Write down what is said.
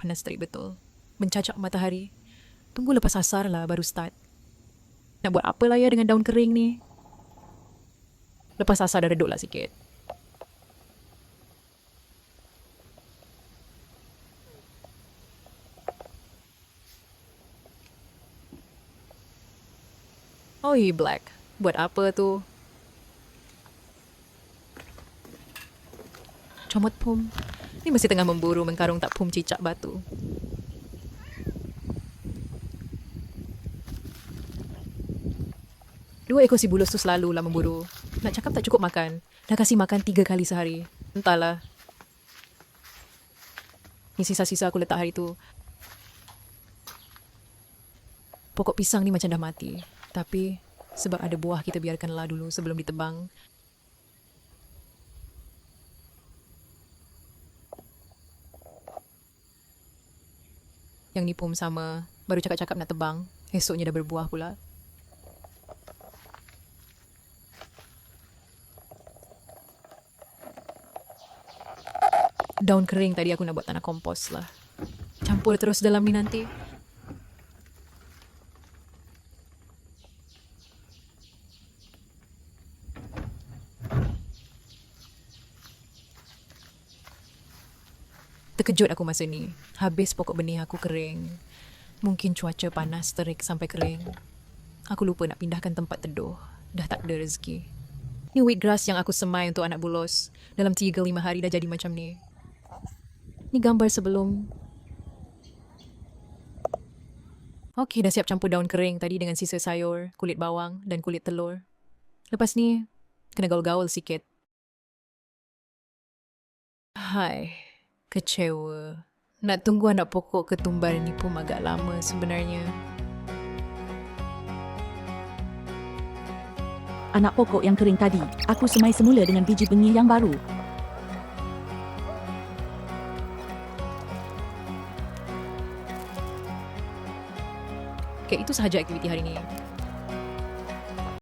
Panas terik betul. Mencacak matahari. Tunggu lepas asar lah baru start. Nak buat apa lah ya dengan daun kering ni? Lepas asar dah redup lah sikit. Oi, Black. Buat apa tu? Comot pum. Ni masih tengah memburu mengkarung tak pum cicak batu. Dua ekor si bulus tu selalu lah memburu. Nak cakap tak cukup makan. Dah kasih makan tiga kali sehari. Entahlah. Ni sisa-sisa aku letak hari tu. Pokok pisang ni macam dah mati. Tapi sebab ada buah kita biarkanlah dulu sebelum ditebang. Yang ni pun sama. Baru cakap-cakap nak tebang. Esoknya dah berbuah pula. Daun kering tadi aku nak buat tanah kompos lah. Campur terus dalam ni nanti. Terkejut aku masa ni. Habis pokok benih aku kering. Mungkin cuaca panas terik sampai kering. Aku lupa nak pindahkan tempat teduh. Dah tak ada rezeki. Ni wheatgrass yang aku semai untuk anak bulos. Dalam 3-5 hari dah jadi macam ni. Ni gambar sebelum. Okey, dah siap campur daun kering tadi dengan sisa sayur, kulit bawang dan kulit telur. Lepas ni, kena gaul-gaul sikit. Hai, kecewa. Nak tunggu anak pokok ketumbar ni pun agak lama sebenarnya. Anak pokok yang kering tadi, aku semai semula dengan biji bengi yang baru. Okay, itu sahaja aktiviti hari ni.